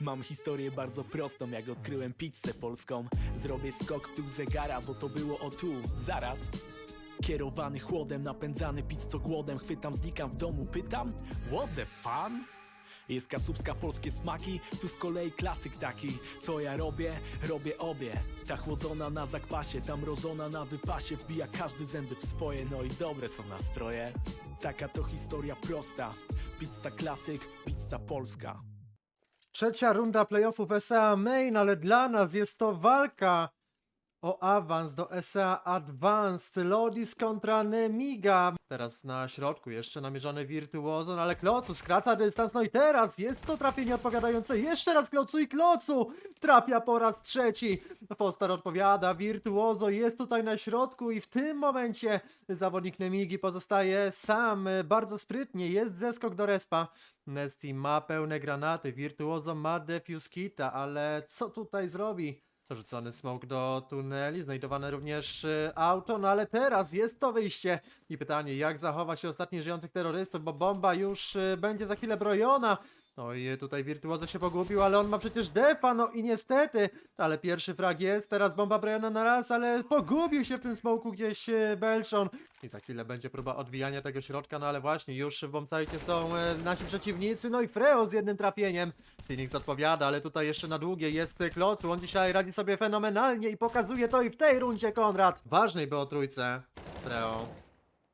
Mam historię bardzo prostą, jak odkryłem pizzę polską. Zrobię skok w tył zegara, bo to było o tu, zaraz. Kierowany chłodem, napędzany pizzo głodem. Chwytam, znikam w domu, pytam What the fun? Jest kasubska, polskie smaki, tu z kolei klasyk taki. Co ja robię? Robię obie. Ta chłodzona na zakwasie, ta mrożona na wypasie. Wbija każdy zęby w swoje, no i dobre są nastroje. Taka to historia prosta. Pizza klasyk, pizza polska Trzecia runda playoffów SA Main, ale dla nas jest to walka o awans do SA Advanced. Lodis kontra Nemiga. Teraz na środku jeszcze namierzony Virtuoso, no ale Klocu skraca dystans. No i teraz jest to trafienie odpowiadające. Jeszcze raz Klocu i Klocu trafia po raz trzeci. Foster odpowiada, Virtuoso jest tutaj na środku i w tym momencie zawodnik Nemigi pozostaje sam. Bardzo sprytnie, jest zeskok do respa. Nesty ma pełne granaty, Virtuoso ma defuse kita, ale co tutaj zrobi? Rzucony smoke do tuneli, znajdowane również y, auto, no ale teraz jest to wyjście. I pytanie, jak zachowa się ostatni żyjących terrorystów, bo bomba już y, będzie za chwilę brojona. No i tutaj Wirtuozo się pogubił, ale on ma przecież defa, no i niestety, ale pierwszy frag jest, teraz bomba brojona na raz, ale pogubił się w tym smoku gdzieś y, Belczon. I za chwilę będzie próba odbijania tego środka, no ale właśnie, już w bombsite są e, nasi przeciwnicy, no i Freo z jednym trafieniem. Phoenix odpowiada, ale tutaj jeszcze na długie jest e, Klocu, on dzisiaj radzi sobie fenomenalnie i pokazuje to i w tej rundzie Konrad. Ważnej było trójce, Freo.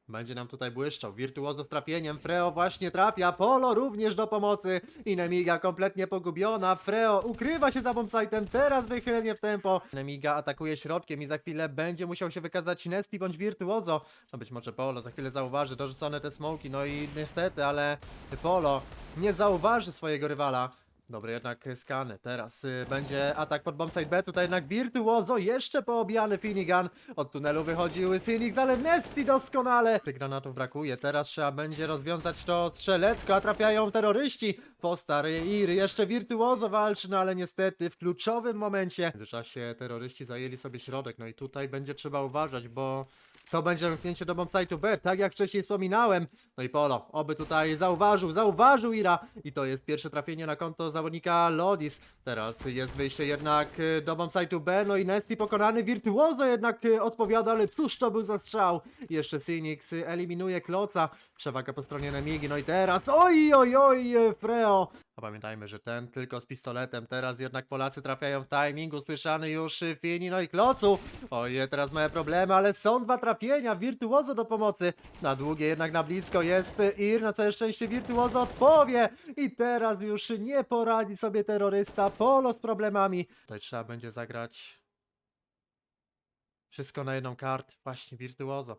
Będzie nam tutaj błyszczał. Wirtuozo z trafieniem. Freo właśnie trafia. Polo również do pomocy. I Nemiga kompletnie pogubiona. Freo ukrywa się za bombsite'em. Teraz wychylenie w tempo. Nemiga atakuje środkiem i za chwilę będzie musiał się wykazać Nesty bądź Wirtuozo. No być może Polo za chwilę zauważy dorzucone te smoki. No i niestety, ale Polo nie zauważy swojego rywala. Dobry jednak skany. Teraz y, będzie atak pod bombsite B. Tutaj jednak Virtuoso. Jeszcze poobijany Finigan. Od tunelu wychodził Phoenix, ale Nesty doskonale. Tych granatów brakuje. Teraz trzeba będzie rozwiązać to strzelecko, a trafiają terroryści. Postar, Ir, jeszcze Virtuoso walczy, no ale niestety w kluczowym momencie. W międzyczasie terroryści zajęli sobie środek. No i tutaj będzie trzeba uważać, bo to będzie zamknięcie do bombsite'u B, tak jak wcześniej wspominałem. No i Polo, oby tutaj zauważył, zauważył Ira. I to jest pierwsze trafienie na konto zawodnika Lodis. Teraz jest wyjście jednak y, do bombsite'u B, no i Nesty pokonany, Virtuoso jednak y, odpowiada, ale cóż to był za strzał. Jeszcze Phoenix y, eliminuje Kloca, przewaga po stronie Nemigi, no i teraz, oj, oj, oj, Freo. A pamiętajmy, że ten tylko z pistoletem, teraz jednak Polacy trafiają w timing, usłyszany już Fini, no i Klocu. Oj, teraz małe problemy, ale są dwa trafienia, Wirtuozo do pomocy. Na długie, jednak na blisko jest Ir, na całe szczęście Wirtuozo odpowie. I teraz już nie poradzi sobie terrorysta, Polo z problemami. Tutaj trzeba będzie zagrać wszystko na jedną kartę, właśnie Wirtuozo.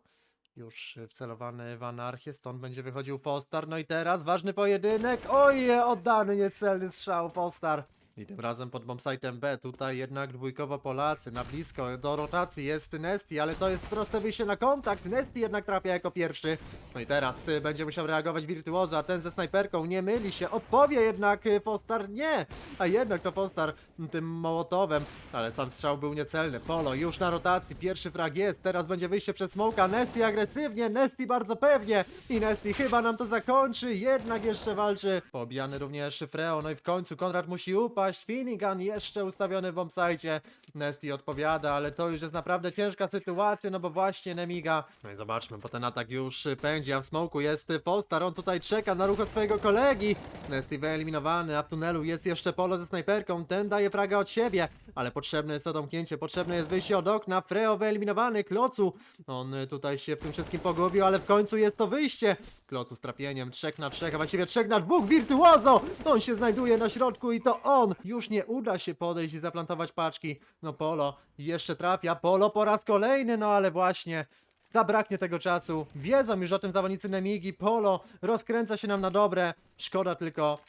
Już wcelowany w anarchię, stąd będzie wychodził Fostar. No i teraz ważny pojedynek. Oj, oddany niecelny strzał Fostar. I tym razem pod bombsite'em B, tutaj jednak dwójkowo Polacy, na blisko, do rotacji jest Nesty, ale to jest proste wyjście na kontakt, Nesty jednak trafia jako pierwszy. No i teraz y, będzie musiał reagować Wirtuozo, a ten ze snajperką nie myli się, odpowie jednak y, Fostar, nie! A jednak to Fostar tym Mołotowem, ale sam strzał był niecelny. Polo już na rotacji, pierwszy frag jest, teraz będzie wyjście przed smoka, Nesty agresywnie, Nesty bardzo pewnie. I Nesty chyba nam to zakończy, jednak jeszcze walczy. Pobijany również Freo, no i w końcu Konrad musi upaść, Finnegan jeszcze ustawiony w bombsite, Nesty odpowiada, ale to już jest naprawdę ciężka sytuacja, no bo właśnie Nemiga. No i zobaczmy, bo ten atak już pędzi, a w smoku jest Postar, on tutaj czeka na ruch od kolegi. Nesty wyeliminowany, a w tunelu jest jeszcze Polo ze snajperką, ten daje fraga od siebie, ale potrzebne jest to domknięcie, potrzebne jest wyjście od okna, Freo wyeliminowany, Klocu, on tutaj się w tym wszystkim pogubił, ale w końcu jest to wyjście. Klocu z trafieniem, 3 na 3, a właściwie 3 na 2, Wirtuozo! On się znajduje na środku i to on! Już nie uda się podejść i zaplantować paczki. No Polo jeszcze trafia, Polo po raz kolejny, no ale właśnie zabraknie tego czasu. Wiedzą już o tym zawodnicy Nemigi, Polo rozkręca się nam na dobre. Szkoda tylko,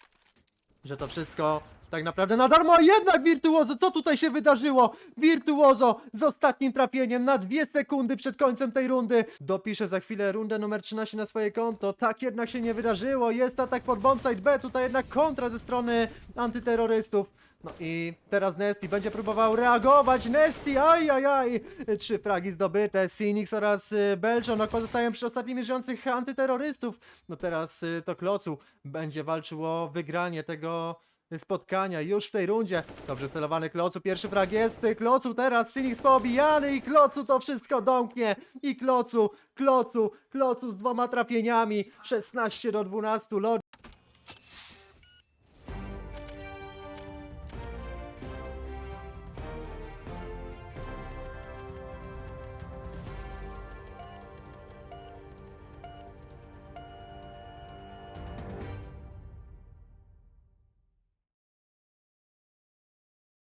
że to wszystko tak naprawdę na darmo, a jednak Wirtuozo, co tutaj się wydarzyło? Wirtuozo z ostatnim trafieniem na dwie sekundy przed końcem tej rundy. Dopisze za chwilę rundę numer 13 na swoje konto. Tak jednak się nie wydarzyło. Jest atak pod bombsite B, tutaj jednak kontra ze strony antyterrorystów. No i teraz Nesty będzie próbował reagować. Nesty, aj, aj, aj. Trzy fragi zdobyte. Phoenix oraz y, Belchon no, pozostają przy ostatnimi żyjących antyterrorystów. No teraz y, to Klocu będzie walczył o wygranie tego spotkania już w tej rundzie. Dobrze celowany Klocu, pierwszy frag jest, Klocu teraz, Sinix poobijany i Klocu to wszystko domknie. I Klocu, Klocu, Klocu z dwoma trafieniami, 16 do 12, Lord